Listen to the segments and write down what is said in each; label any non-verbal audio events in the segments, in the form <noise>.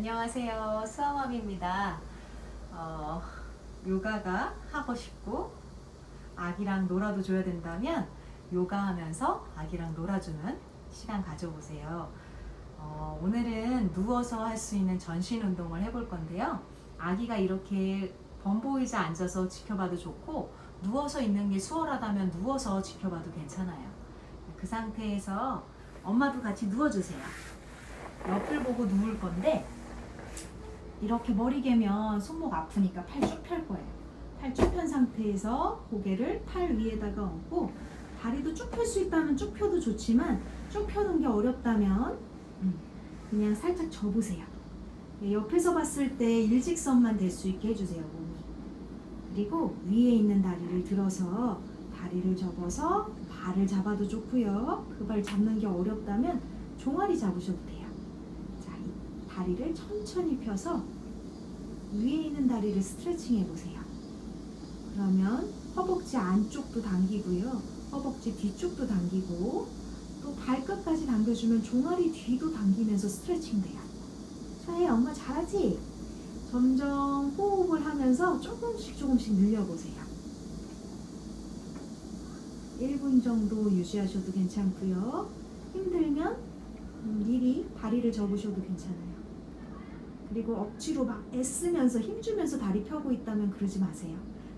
안녕하세요. 수아맘입니다. 어, 요가가 하고 싶고 아기랑 놀아도 줘야 된다면 요가하면서 아기랑 놀아주는 시간 가져보세요. 어, 오늘은 누워서 할 수 있는 전신 운동을 해볼 건데요. 아기가 이렇게 범보이자 앉아서 지켜봐도 좋고 누워서 있는 게 수월하다면 누워서 지켜봐도 괜찮아요. 그 상태에서 엄마도 같이 누워주세요. 옆을 보고 누울 건데 이렇게 머리 개면 손목 아프니까 팔 쭉 펼 거예요. 팔 쭉 편 상태에서 고개를 팔 위에다가 얹고 다리도 쭉 펼 수 있다면 쭉 펴도 좋지만 쭉 펴는 게 어렵다면 음, 그냥 살짝 접으세요. 네, 옆에서 봤을 때 일직선만 될 수 있게 해주세요 몸이. 그리고 위에 있는 다리를 들어서 다리를 접어서 발을 잡아도 좋고요. 그 발 잡는 게 어렵다면 종아리 잡으셔도 돼요. 다리를 천천히 펴서 위에 있는 다리를 스트레칭 해보세요. 그러면 허벅지 안쪽도 당기고요. 허벅지 뒤쪽도 당기고 또 발끝까지 당겨주면 종아리 뒤도 당기면서 스트레칭 돼요. 서해 엄마 잘하지? 점점 호흡을 하면서 조금씩 조금씩 늘려보세요. 1분 정도 유지하셔도 괜찮고요. 힘들면 음, 미리 다리를 접으셔도 괜찮아요. 그리고 억지로 막 애쓰면서 힘주면서 다리 펴고 있다면 그러지 마세요.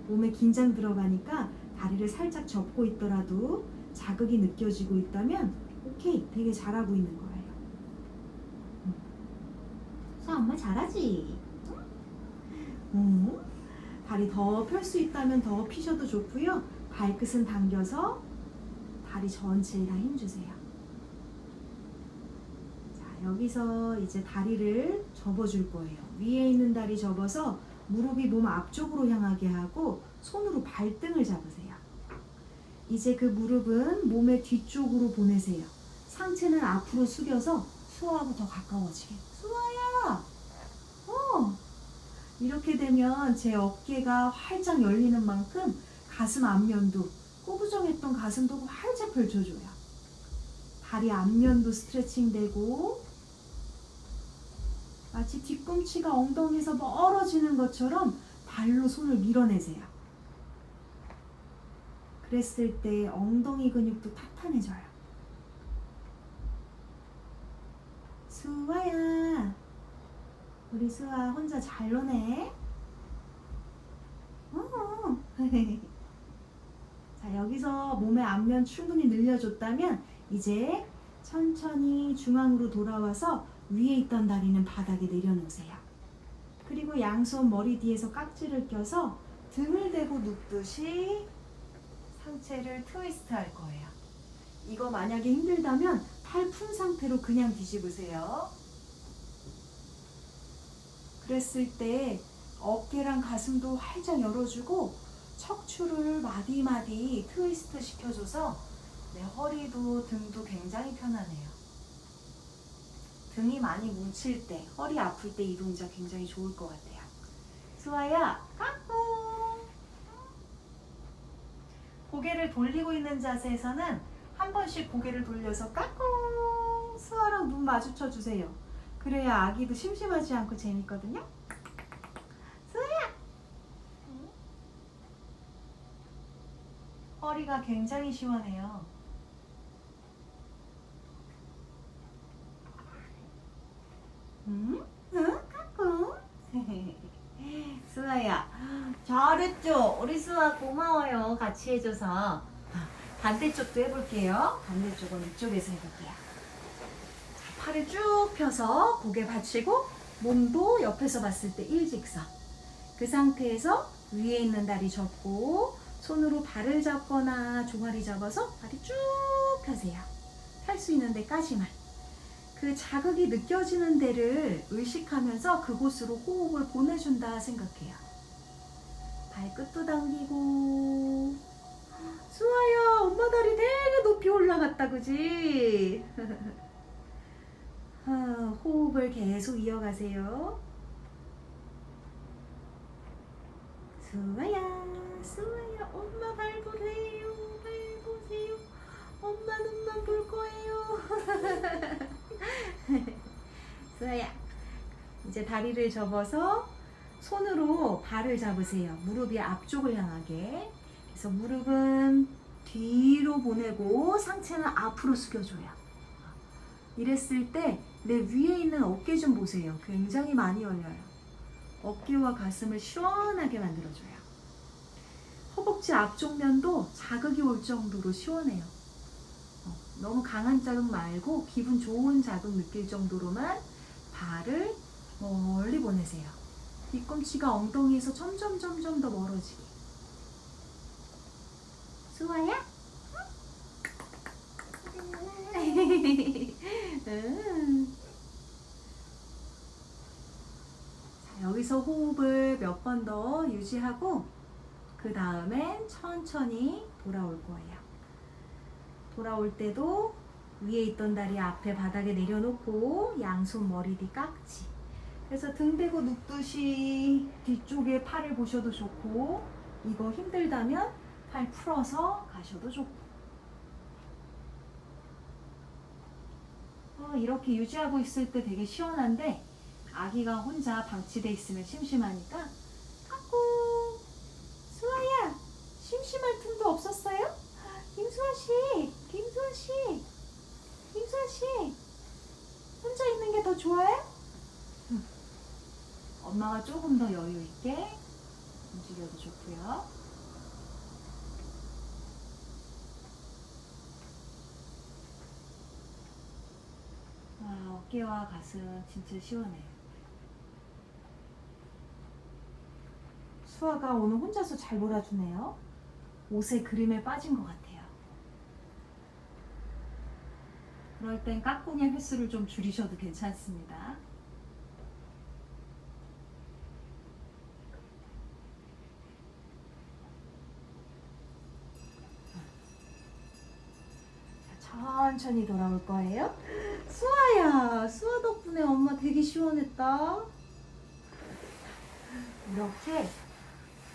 몸에 긴장 들어가니까 다리를 살짝 접고 있더라도 자극이 느껴지고 있다면 오케이, 되게 잘하고 있는 거예요. 음. 서 엄마 잘하지? 음. 다리 더 펼 수 있다면 더 피셔도 좋고요. 발끝은 당겨서 다리 전체에 다 힘주세요. 자, 여기서 이제 다리를 접어줄 거예요. 위에 있는 다리 접어서 무릎이 몸 앞쪽으로 향하게 하고 손으로 발등을 잡으세요. 이제 그 무릎은 몸의 뒤쪽으로 보내세요. 상체는 앞으로 숙여서 수아하고 더 가까워지게. 수아야! 어! 이렇게 되면 제 어깨가 활짝 열리는 만큼 가슴 앞면도 꼬부정했던 가슴도 활짝 펼쳐줘요. 다리 앞면도 스트레칭 되고 마치 뒤꿈치가 엉덩이에서 멀어지는 것처럼 발로 손을 밀어내세요. 그랬을 때 엉덩이 근육도 탄탄해져요. 수아야, 우리 수아 혼자 잘 노네. 어. <laughs> 자, 여기서 몸의 앞면 충분히 늘려줬다면 이제 천천히 중앙으로 돌아와서 위에 있던 다리는 바닥에 내려놓으세요. 그리고 양손 머리 뒤에서 깍지를 껴서 등을 대고 눕듯이 상체를 트위스트 할 거예요. 이거 만약에 힘들다면 팔 푼 상태로 그냥 뒤집으세요. 그랬을 때 어깨랑 가슴도 활짝 열어주고 척추를 마디마디 트위스트 시켜줘서 내 허리도 등도 굉장히 편하네요. 등이 많이 뭉칠 때, 허리 아플 때 이 동작 굉장히 좋을 것 같아요. 수아야, 까꿍! 고개를 돌리고 있는 자세에서는 한 번씩 고개를 돌려서 까꿍! 수아랑 눈 마주쳐 주세요. 그래야 아기도 심심하지 않고 재밌거든요. 수아야! 허리가 굉장히 시원해요. 응? 응? 까꿍? <laughs> 수아야, 잘했죠? 우리 수아 고마워요. 같이 해줘서. 반대쪽도 해볼게요. 반대쪽은 이쪽에서 해볼게요. 자, 팔을 쭉 펴서 고개 받치고 몸도 옆에서 봤을 때 일직선. 그 상태에서 위에 있는 다리 접고 손으로 발을 잡거나 종아리 잡아서 다리 쭉 펴세요. 펼수 있는 데까지만. 그 자극이 느껴지는 데를 의식하면서 그곳으로 호흡을 보내준다 생각해요. 발끝도 당기고. 수아야, 엄마 다리 되게 높이 올라갔다, 그지? <laughs> 아, 호흡을 계속 이어가세요. 수아야, 수아야, 엄마 발 보세 이제 다리를 접어서 손으로 발을 잡으세요. 무릎이 앞쪽을 향하게. 그래서 무릎은 뒤로 보내고 상체는 앞으로 숙여줘요. 이랬을 때 내 위에 있는 어깨 좀 보세요. 굉장히 많이 열려요. 어깨와 가슴을 시원하게 만들어줘요. 허벅지 앞쪽 면도 자극이 올 정도로 시원해요. 어, 너무 강한 자극 말고 기분 좋은 자극 느낄 정도로만 발을 멀리 보내세요. 뒤꿈치가 엉덩이에서 점점 점점 더 멀어지게. 수아야? 음. 자, 여기서 호흡을 몇 번 더 유지하고 그 다음엔 천천히 돌아올 거예요. 돌아올 때도 위에 있던 다리 앞에 바닥에 내려놓고 양손 머리 뒤 깍지. 그래서 등 대고 눕듯이 뒤쪽에 팔을 보셔도 좋고 이거 힘들다면 팔 풀어서 가셔도 좋고. 어, 이렇게 유지하고 있을 때 되게 시원한데 아기가 혼자 방치돼 있으면 심심하니까 까꿍 수아야 심심할 틈도 없었어요? 김수아 씨, 김수아 씨, 김수아 씨 혼자 있는 게 더 좋아요? 응. 엄마가 조금 더 여유 있게 움직여도 좋고요. 와, 어깨와 가슴 진짜 시원해요. 수아가 오늘 혼자서 잘 놀아주네요. 옷에 그림에 빠진 것 같아요. 그럴 땐 까꿍의 횟수를 좀 줄이셔도 괜찮습니다. 천천히 돌아올 거예요. 수아야, 수아 덕분에 엄마 되게 시원했다. 이렇게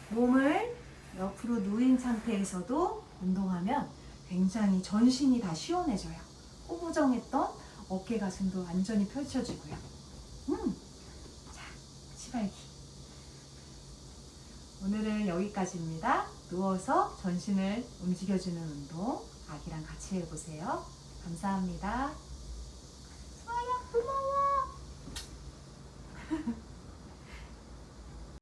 몸을 옆으로 누인 상태에서도 운동하면 굉장히 전신이 다 시원해져요. 꼬부정했던 어깨 가슴도 완전히 펼쳐지고요. 음, 자, 치발기. 오늘은 여기까지입니다. 누워서 전신을 움직여주는 운동 아기랑 같이 해보세요. 감사합니다.